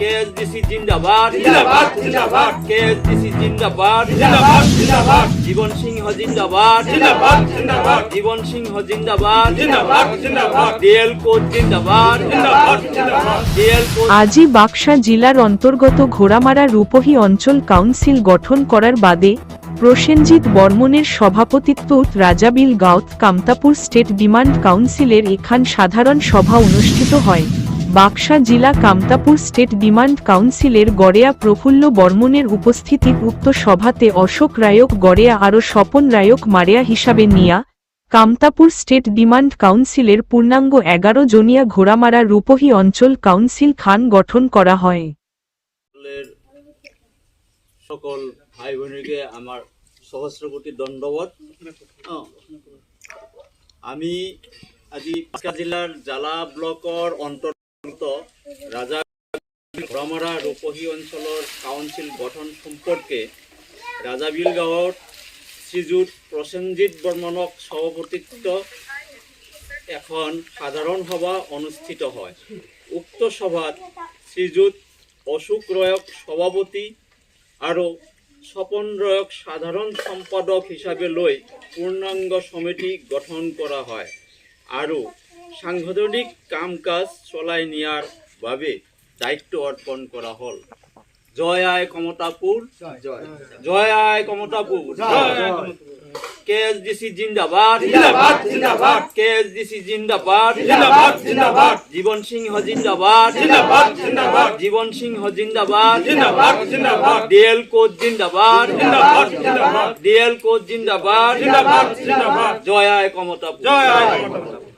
KSDC জিন্দাবাদ। জিন্দাবাদ জিন্দাবাদ। কেএসডিসি জিন্দাবাদ। জিন্দাবাদ জিন্দাবাদ। জীবন সিংহ জিন্দাবাদ। জিন্দাবাদ জিন্দাবাদ। জীবন সিংহ জিন্দাবাদ। জিন্দাবাদ জিন্দাবাদ। ডিএল কোচ জিন্দাবাদ। জিন্দাবাদ জিন্দাবাদ। ডিএল কোচ আজই বাক্সা জেলার অন্তর্গত ঘোড়ামারা রূপহী অঞ্চল কাউন্সিল গঠন করার বাদে প্রসেনজিৎ বর্মনের সভাপতিত্বত রাজাবিল গাঁওত কামতাপুর স্টেট ডিমান্ড কাউন্সিলের এখান সাধারণ সভা অনুষ্ঠিত হয়। বাক্সা জেলা কামতাপুর স্টেট ডিমান্ড কাউন্সিলের গড়েয়া প্রফুল্ল বর্মনের উপস্থিতিত উক্ত সভাতে অশোক রায়ক গড়েয়া আরও স্বপন রায়ক মারেয়া হিসাবে নিয়া কামতাপুর স্টেট ডিমান্ড কাউন্সিলের পূর্ণাঙ্গ এগারো জনিয়া ঘোড়ামারা রূপহী অঞ্চল কাউন্সিল খান গঠন করা হয়। সকল ভাই বোনকে আমার সহস্র কোটি দণ্ডবত আমি আজি জিলাৰ জালা ব্লকৰ অন্তৰ্গত ৰাজা ঘোৰামৰা ৰূপহী কাউন্সিল গঠন সম্পৰ্কে ৰাজাবিল গাঁৱত শ্ৰীযুত প্ৰসেনজিৎ বৰ্মনক সভাপতিত্ব এখন সাধাৰণ সভা অনুষ্ঠিত হয়। উক্ত সভাত শ্ৰীযুত অশোক ৰয়ক সভাপতি আৰু স্বপন ৰয়ক সাধাৰণ সম্পাদক হিচাপে লৈ পূৰ্ণাংগ সমিতি গঠন কৰা হয় আৰু সাংগঠনিক কাম কাজ চলাই নিয়াৰ বাবে দায়িত্ব অৰ্পণ কৰা হ'ল। জয় আই কমতাপুৰ জয়। I Kamatapur K S D C জিন্দাবাদ। জিন্দাবাদ জিন্দাবাদ। কে এছ ডি চি জিন্দাবাদ। জিন্দাবাদ জিন্দাবাদ। জীবন সিংহ জিন্দাবাদ। জিন্দাবাদ জিন্দাবাদ। জীবন সিংহ জিন্দাবাদ। জিন্দাবাদ জিন্দাবাদ। ডিএল কোচ জিন্দাবাদ। জিন্দাবাদ জিন্দাবাদ। ডিএল কোচ জিন্দাবাদ। জিন্দাবাদ জিন্দাবাদ। জয় আয় কমতাপুর জয় আই কমতাপুর।